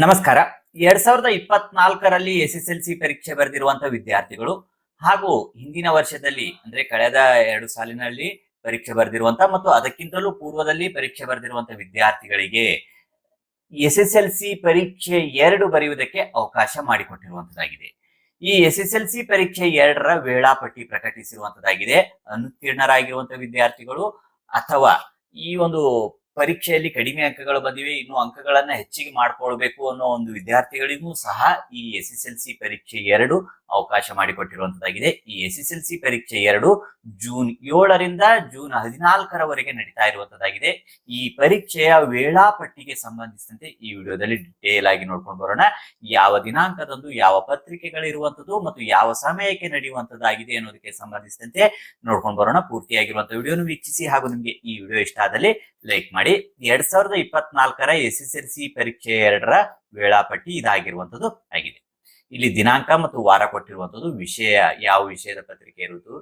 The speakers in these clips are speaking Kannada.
ನಮಸ್ಕಾರ. ಎರಡ್ ಸಾವಿರದ ಇಪ್ಪತ್ನಾಲ್ಕರಲ್ಲಿ ಎಸ್ ಎಸ್ ಎಲ್ ಸಿ ಪರೀಕ್ಷೆ ಬರೆದಿರುವಂತಹ ವಿದ್ಯಾರ್ಥಿಗಳು ಹಾಗೂ ಹಿಂದಿನ ವರ್ಷದಲ್ಲಿ, ಅಂದ್ರೆ ಕಳೆದ ಎರಡು ಸಾಲಿನಲ್ಲಿ ಪರೀಕ್ಷೆ ಬರೆದಿರುವಂತಹ ಮತ್ತು ಅದಕ್ಕಿಂತಲೂ ಪೂರ್ವದಲ್ಲಿ ಪರೀಕ್ಷೆ ಬರೆದಿರುವಂತಹ ವಿದ್ಯಾರ್ಥಿಗಳಿಗೆ ಎಸ್ ಎಸ್ ಎಲ್ ಸಿ ಪರೀಕ್ಷೆ ಎರಡು ಬರೆಯುವುದಕ್ಕೆ ಅವಕಾಶ ಮಾಡಿಕೊಟ್ಟಿರುವಂತದ್ದಾಗಿದೆ. ಈ ಎಸ್ ಎಸ್ ಎಲ್ ಸಿ ಪರೀಕ್ಷೆ ಎರಡರ ವೇಳಾಪಟ್ಟಿ ಪ್ರಕಟಿಸಿರುವಂತದ್ದಾಗಿದೆ. ಅನುತ್ತೀರ್ಣರಾಗಿರುವಂತಹ ವಿದ್ಯಾರ್ಥಿಗಳು ಅಥವಾ ಈ ಒಂದು ಪರೀಕ್ಷೆಯಲ್ಲಿ ಕಡಿಮೆ ಅಂಕಗಳು ಬಂದಿವೆ, ಇನ್ನು ಅಂಕಗಳನ್ನ ಹೆಚ್ಚಿಗೆ ಮಾಡ್ಕೊಳ್ಬೇಕು ಅನ್ನೋ ಒಂದು ವಿದ್ಯಾರ್ಥಿಗಳಿಗೂ ಸಹ ಈ ಎಸ್ ಎಸ್ ಎಲ್ ಸಿ ಪರೀಕ್ಷೆ ಎರಡು ಅವಕಾಶ ಮಾಡಿಕೊಟ್ಟಿರುವಂತದ್ದಾಗಿದೆ. ಈ ಎಸ್ ಎಸ್ ಎಲ್ ಸಿ ಪರೀಕ್ಷೆ ಎರಡು ಜೂನ್ ಏಳರಿಂದ ಜೂನ್ ಹದಿನಾಲ್ಕರವರೆಗೆ ನಡೀತಾ ಇರುವಂತದ್ದಾಗಿದೆ. ಈ ಪರೀಕ್ಷೆಯ ವೇಳಾಪಟ್ಟಿಗೆ ಸಂಬಂಧಿಸಿದಂತೆ ಈ ವಿಡಿಯೋದಲ್ಲಿ ಡಿಟೇಲ್ ಆಗಿ ನೋಡ್ಕೊಂಡು ಬರೋಣ. ಯಾವ ದಿನಾಂಕದಂದು ಯಾವ ಪತ್ರಿಕೆಗಳಿರುವಂತದ್ದು ಮತ್ತು ಯಾವ ಸಮಯಕ್ಕೆ ನಡೆಯುವಂತದ್ದಾಗಿದೆ ಅನ್ನೋದಕ್ಕೆ ಸಂಬಂಧಿಸಿದಂತೆ ನೋಡ್ಕೊಂಡು ಬರೋಣ. ಪೂರ್ತಿಯಾಗಿರುವಂತಹ ವಿಡಿಯೋನು ವೀಕ್ಷಿಸಿ ಹಾಗೂ ನಿಮಗೆ ಈ ವಿಡಿಯೋ ಇಷ್ಟ ಆದಲ್ಲಿ ಲೈಕ್ ಮಾಡಿ. ಎರಡ್ ಸಾವಿರದ ಇಪ್ಪತ್ನಾಲ್ಕರ ಎಸ್ ಎಸ್ ಎಲ್ ಸಿ ಪರೀಕ್ಷೆ ಎರಡರ ವೇಳಾಪಟ್ಟಿ ಇದಾಗಿರುವಂತದ್ದು ಆಗಿದೆ. ಇಲ್ಲಿ ದಿನಾಂಕ ಮತ್ತು ವಾರ ಕೊಟ್ಟಿರುವಂಥದ್ದು ವಿಷಯ ಯಾವ ವಿಷಯದ ಪತ್ರಿಕೆ ಇರುವುದು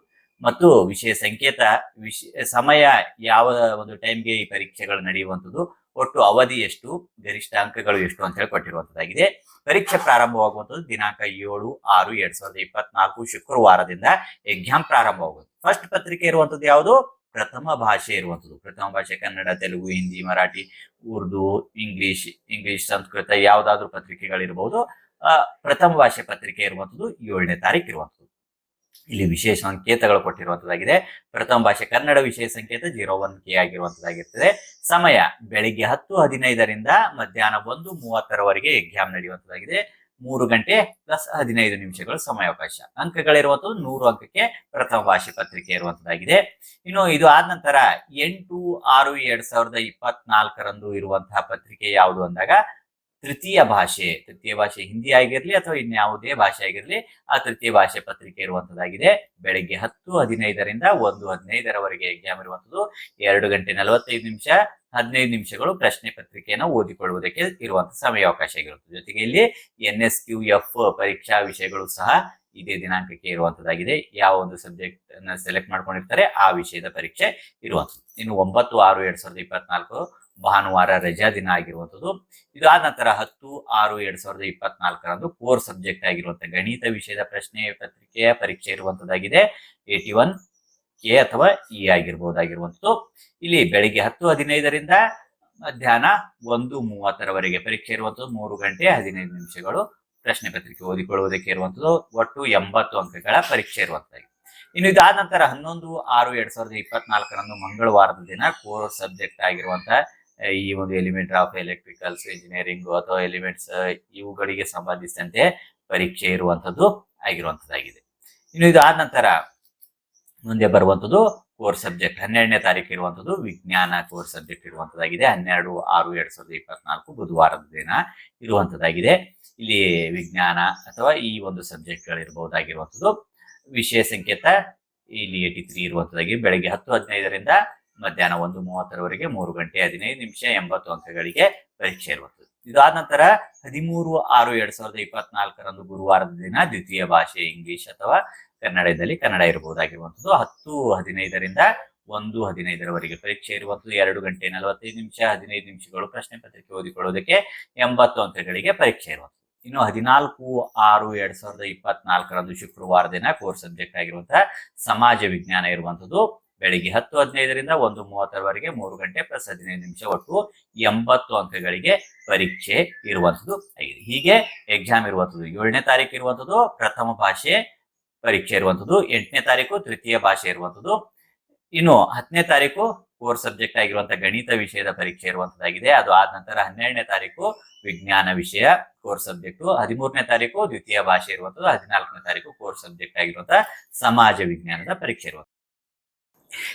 ಮತ್ತು ವಿಷಯ ಸಂಕೇತ ವಿಷಯ ಸಮಯ ಯಾವ ಒಂದು ಟೈಮ್ಗೆ ಈ ಪರೀಕ್ಷೆಗಳು ನಡೆಯುವಂಥದ್ದು ಒಟ್ಟು ಅವಧಿ ಎಷ್ಟು ಗರಿಷ್ಠ ಅಂಕಗಳು ಎಷ್ಟು ಅಂತ ಹೇಳಿ ಕೊಟ್ಟಿರುವಂತದ್ದಾಗಿದೆ ಪರೀಕ್ಷೆ ಪ್ರಾರಂಭವಾಗುವಂಥದ್ದು ದಿನಾಂಕ ಏಳು ಆರು ಎರಡ್ ಸಾವಿರದ ಇಪ್ಪತ್ನಾಲ್ಕು ಶುಕ್ರವಾರದಿಂದ ಎಕ್ಸಾಮ್ ಪ್ರಾರಂಭವಾಗುವುದು ಫಸ್ಟ್ ಪತ್ರಿಕೆ ಇರುವಂತದ್ದು ಯಾವುದು? ಪ್ರಥಮ ಭಾಷೆ ಇರುವಂತದ್ದು ಪ್ರಥಮ ಭಾಷೆ ಕನ್ನಡ ತೆಲುಗು ಹಿಂದಿ ಮರಾಠಿ ಉರ್ದು ಇಂಗ್ಲಿಷ್ ಇಂಗ್ಲಿಷ್ ಸಂಸ್ಕೃತ ಯಾವುದಾದ್ರೂ ಪತ್ರಿಕೆಗಳಿರ್ಬೋದು. ಆ, ಪ್ರಥಮ ಭಾಷೆ ಪತ್ರಿಕೆ ಇರುವಂತದ್ದು ಏಳನೇ ತಾರೀಕು ಇರುವಂತದ್ದು ಇಲ್ಲಿ ವಿಶೇಷ ಸಂಕೇತಗಳು ಕೊಟ್ಟಿರುವಂತದ್ದಾಗಿದೆ ಪ್ರಥಮ ಭಾಷೆ ಕನ್ನಡ ವಿಷಯ ಸಂಕೇತ ಜೀರೋ ಒನ್ ಕೆ ಆಗಿರುವಂತದ್ದಾಗಿರ್ತದೆ ಸಮಯ ಬೆಳಿಗ್ಗೆ ಹತ್ತು ಹದಿನೈದರಿಂದ ಮಧ್ಯಾಹ್ನ ಒಂದು ಮೂವತ್ತರವರೆಗೆ ಎಕ್ಸಾಮ್ ನಡೆಯುವಂತದ್ದಾಗಿದೆ ಮೂರು ಗಂಟೆ ಪ್ಲಸ್ ಹದಿನೈದು ನಿಮಿಷಗಳು ಸಮಯಾವಕಾಶ. ಅಂಕಗಳಿರುವಂಥದ್ದು ನೂರು ಅಂಕಕ್ಕೆ ಪ್ರಥಮ ಭಾಷೆ ಪತ್ರಿಕೆ ಇರುವಂತದ್ದಾಗಿದೆ ಇನ್ನು ಇದು ಆದ ನಂತರ ಎಂಟು ಆರು ಎರಡ್ ಸಾವಿರದ ಇಪ್ಪತ್ನಾಲ್ಕರಂದು ಇರುವಂತಹ ಪತ್ರಿಕೆ ಯಾವುದು ಅಂದಾಗ ತೃತೀಯ ಭಾಷೆ ತೃತೀಯ ಭಾಷೆ ಹಿಂದಿ ಆಗಿರಲಿ ಅಥವಾ ಇನ್ಯಾವುದೇ ಭಾಷೆ ಆಗಿರಲಿ, ಆ ತೃತೀಯ ಭಾಷೆ ಪತ್ರಿಕೆ ಇರುವಂತದ್ದಾಗಿದೆ. ಬೆಳಿಗ್ಗೆ ಹತ್ತು, ಹದಿನೈದರಿಂದ ಒಂದು, ಹದಿನೈದರವರೆಗೆ ಎಕ್ಸಾಮ್ ಇರುವಂತದ್ದು. ಎರಡು ಗಂಟೆ ನಲವತ್ತೈದು ನಿಮಿಷ, ಹದಿನೈದು ನಿಮಿಷಗಳು ಪ್ರಶ್ನೆ ಪತ್ರಿಕೆಯನ್ನು ಓದಿಕೊಳ್ಳುವುದಕ್ಕೆ ಇರುವಂತಹ ಸಮಯಾವಕಾಶ ಆಗಿರುತ್ತದೆ. ಜೊತೆಗೆ ಇಲ್ಲಿ ಎನ್ ಎಸ್ ಕ್ಯೂ ಎಫ್ ಪರೀಕ್ಷಾ ವಿಷಯಗಳು ಸಹ ಇದೇ ದಿನಾಂಕಕ್ಕೆ ಇರುವಂತದ್ದಾಗಿದೆ. ಯಾವ ಒಂದು ಸಬ್ಜೆಕ್ಟ್ ಸೆಲೆಕ್ಟ್ ಮಾಡ್ಕೊಂಡಿರ್ತಾರೆ ಆ ವಿಷಯದ ಪರೀಕ್ಷೆ ಇರುವಂತದ್ದು. ಇನ್ನು ಒಂಬತ್ತು, ಆರು, ಎರಡ್ ಸಾವಿರದ ಇಪ್ಪತ್ನಾಲ್ಕು ಭಾನುವಾರ ರಜಾ ದಿನ ಆಗಿರುವಂಥದ್ದು. ಇದಾದ ನಂತರ ಹತ್ತು, ಆರು, ಎರಡ್ ಸಾವಿರದ ಇಪ್ಪತ್ನಾಲ್ಕರಂದು ಕೋರ್ ಸಬ್ಜೆಕ್ಟ್ ಆಗಿರುವಂತಹ ಗಣಿತ ವಿಷಯದ ಪ್ರಶ್ನೆ ಪತ್ರಿಕೆಯ ಪರೀಕ್ಷೆ ಇರುವಂತದ್ದಾಗಿದೆ ಏಟಿ ಒನ್ ಕೆ ಅಥವಾ ಇ ಆಗಿರ್ಬೋದಾಗಿರುವಂಥದ್ದು. ಇಲ್ಲಿ ಬೆಳಿಗ್ಗೆ ಹತ್ತು, ಹದಿನೈದರಿಂದ ಮಧ್ಯಾಹ್ನ ಒಂದು, ಮೂವತ್ತರವರೆಗೆ ಪರೀಕ್ಷೆ ಇರುವಂಥದ್ದು. ಮೂರು ಗಂಟೆ, ಹದಿನೈದು ನಿಮಿಷಗಳು ಪ್ರಶ್ನೆ ಪತ್ರಿಕೆ ಓದಿಕೊಳ್ಳುವುದಕ್ಕೆ ಇರುವಂತದ್ದು ಒಟ್ಟು ಎಂಬತ್ತು ಅಂಕಗಳ ಪರೀಕ್ಷೆ ಇರುವಂತದ್ದು ಇನ್ನು ಇದಾದ ನಂತರ ಹನ್ನೊಂದು, ಆರು, ಎರಡ್ ಸಾವಿರದ ಇಪ್ಪತ್ನಾಲ್ಕರಂದು ಮಂಗಳವಾರದ ದಿನ ಕೋರ್ ಸಬ್ಜೆಕ್ಟ್ ಆಗಿರುವಂತಹ ಈ ಒಂದು ಎಲಿಮೆಂಟ್ ಆಫ್ ಎಲೆಕ್ಟ್ರಿಕಲ್ಸ್ ಇಂಜಿನಿಯರಿಂಗ್ ಅಥವಾ ಎಲಿಮೆಂಟ್ಸ್ ಇವುಗಳಿಗೆ ಸಂಬಂಧಿಸಿದಂತೆ ಪರೀಕ್ಷೆ ಇರುವಂತದ್ದು ಆಗಿರುವಂತದ್ದಾಗಿದೆ ಇನ್ನು ಇದಾದ ನಂತರ ಮುಂದೆ ಬರುವಂತದ್ದು ಕೋರ್ ಸಬ್ಜೆಕ್ಟ್ ಹನ್ನೆರಡನೇ ತಾರೀಕು ಇರುವಂತದ್ದು ವಿಜ್ಞಾನ ಕೋರ್ ಸಬ್ಜೆಕ್ಟ್ ಇರುವಂತದ್ದಾಗಿದೆ ಹನ್ನೆರಡು, ಆರು, ಎರಡ್ ಸಾವಿರದ ಇಪ್ಪತ್ನಾಲ್ಕು ಬುಧವಾರದ ದಿನ ಇರುವಂತದ್ದಾಗಿದೆ ಇಲ್ಲಿ ವಿಜ್ಞಾನ ಅಥವಾ ಈ ಒಂದು ಸಬ್ಜೆಕ್ಟ್ಗಳಿರಬಹುದಾಗಿರುವಂಥದ್ದು ವಿಷಯ ಸಂಕೇತ, ಇಲ್ಲಿ ಏಟಿ ತ್ರೀ ಇರುವಂತದ್ದಾಗಿ ಬೆಳಗ್ಗೆ ಹತ್ತು ಹದಿನೈದರಿಂದ ಮಧ್ಯಾಹ್ನ ಒಂದು ಮೂವತ್ತರವರೆಗೆ ಮೂರು ಗಂಟೆ ಹದಿನೈದು ನಿಮಿಷ ಎಂಬತ್ತು ಅಂಕಗಳಿಗೆ ಪರೀಕ್ಷೆ ಇರುತ್ತದೆ ಇದಾದ ನಂತರ ಹದಿಮೂರು ಆರು ಎರಡ್ ಸಾವಿರದ ಇಪ್ಪತ್ನಾಲ್ಕರಂದು ಗುರುವಾರದ ದಿನ ದ್ವಿತೀಯ ಭಾಷೆ ಇಂಗ್ಲಿಷ್ ಅಥವಾ ಕನ್ನಡದಲ್ಲಿ ಕನ್ನಡ ಇರಬಹುದಾಗಿರುವಂಥದ್ದು. ಹತ್ತು ಹದಿನೈದರಿಂದ ಒಂದು ಹದಿನೈದರವರೆಗೆ ಪರೀಕ್ಷೆ ಇರುವಂಥದ್ದು. ಎರಡು ಗಂಟೆ ನಲವತ್ತೈದು ನಿಮಿಷ, ಹದಿನೈದು ನಿಮಿಷಗಳು ಪ್ರಶ್ನೆ ಪತ್ರಿಕೆ ಓದಿಕೊಳ್ಳೋದಕ್ಕೆ ಎಂಬತ್ತು ಅಂಕಗಳಿಗೆ ಪರೀಕ್ಷೆ ಇರುವಂತದ್ದು ಇನ್ನು ಹದಿನಾಲ್ಕು ಆರು ಎರಡ್ ಸಾವಿರದ ಇಪ್ಪತ್ನಾಲ್ಕರಂದು ಶುಕ್ರವಾರ ದಿನ ಕೋರ್ ಸಬ್ಜೆಕ್ಟ್ ಆಗಿರುವಂತಹ ಸಮಾಜ ವಿಜ್ಞಾನ ಇರುವಂತದ್ದು ಬೆಳಿಗ್ಗೆ ಹತ್ತು ಹದಿನೈದರಿಂದ ಒಂದು ಮೂವತ್ತರವರೆಗೆ ಮೂರು ಗಂಟೆ ಪ್ಲಸ್ ಹದಿನೈದು ನಿಮಿಷ ಒಟ್ಟು ಎಂಬತ್ತು ಅಂಕಗಳಿಗೆ ಪರೀಕ್ಷೆ ಇರುವಂತದ್ದು ಆಗಿದೆ. ಹೀಗೆ ಎಕ್ಸಾಮ್ ಇರುವಂತದ್ದು ಏಳನೇ ತಾರೀಕು ಇರುವಂತದ್ದು ಪ್ರಥಮ ಭಾಷೆ ಪರೀಕ್ಷೆ ಇರುವಂತದ್ದು ಎಂಟನೇ ತಾರೀಕು ತೃತೀಯ ಭಾಷೆ ಇರುವಂತದ್ದು ಇನ್ನು ಹತ್ತನೇ ತಾರೀಕು ಕೋರ್ ಸಬ್ಜೆಕ್ಟ್ ಆಗಿರುವಂತಹ ಗಣಿತ ವಿಷಯದ ಪರೀಕ್ಷೆ ಇರುವಂತದ್ದಾಗಿದೆ ಅದು ಆದ ನಂತರ ಹನ್ನೆರಡನೇ ತಾರೀಕು ವಿಜ್ಞಾನ ವಿಷಯ ಕೋರ್ ಸಬ್ಜೆಕ್ಟ್ ಹದಿಮೂರನೇ ತಾರೀಕು ದ್ವಿತೀಯ ಭಾಷೆ ಇರುವಂತದ್ದು ಹದಿನಾಲ್ಕನೇ ತಾರೀಕು ಕೋರ್ ಸಬ್ಜೆಕ್ಟ್ ಆಗಿರುವಂತಹ ಸಮಾಜ ವಿಜ್ಞಾನದ ಪರೀಕ್ಷೆ ಇರುವಂತದ್ದು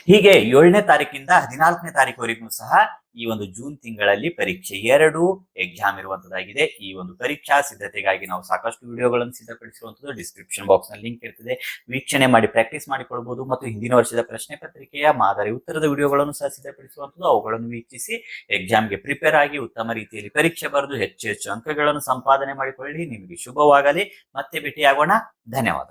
ಹೀಗೆ ಏಳನೇ ತಾರೀಕಿಂದ ಹದಿನಾಲ್ಕನೇ ತಾರೀಕುವರೆಗೂ ಸಹ ಈ ಒಂದು ಜೂನ್ ತಿಂಗಳಲ್ಲಿ ಪರೀಕ್ಷೆ ಎರಡು ಎಕ್ಸಾಮ್ ಇರುವಂತದ್ದಾಗಿದೆ. ಈ ಒಂದು ಪರೀಕ್ಷಾ ಸಿದ್ಧತೆಗಾಗಿ ನಾವು ಸಾಕಷ್ಟು ವಿಡಿಯೋಗಳನ್ನು ಸಿದ್ಧಪಡಿಸಿರುವಂತದ್ದು ಡಿಸ್ಕ್ರಿಪ್ಷನ್ ಬಾಕ್ಸ್ನಲ್ಲಿ ಲಿಂಕ್ ಇರ್ತದೆ. ವೀಕ್ಷಣೆ ಮಾಡಿ ಪ್ರಾಕ್ಟೀಸ್ ಮಾಡಿಕೊಳ್ಬಹುದು ಮತ್ತು ಹಿಂದಿನ ವರ್ಷದ ಪ್ರಶ್ನೆ ಪತ್ರಿಕೆಯ ಮಾದರಿ ಉತ್ತರದ ವಿಡಿಯೋಗಳನ್ನು ಸಹ ಸಿದ್ಧಪಡಿಸುವಂತದ್ದು ಅವುಗಳನ್ನು ವೀಕ್ಷಿಸಿ ಎಕ್ಸಾಮ್ಗೆ ಪ್ರಿಪೇರ್ ಆಗಿ ಉತ್ತಮ ರೀತಿಯಲ್ಲಿ ಪರೀಕ್ಷೆ ಬರೆದು ಹೆಚ್ಚು ಹೆಚ್ಚು ಅಂಕಗಳನ್ನು ಸಂಪಾದನೆ ಮಾಡಿಕೊಳ್ಳಿ. ನಿಮಗೆ ಶುಭವಾಗಲಿ. ಮತ್ತೆ ಭೇಟಿಯಾಗೋಣ. ಧನ್ಯವಾದ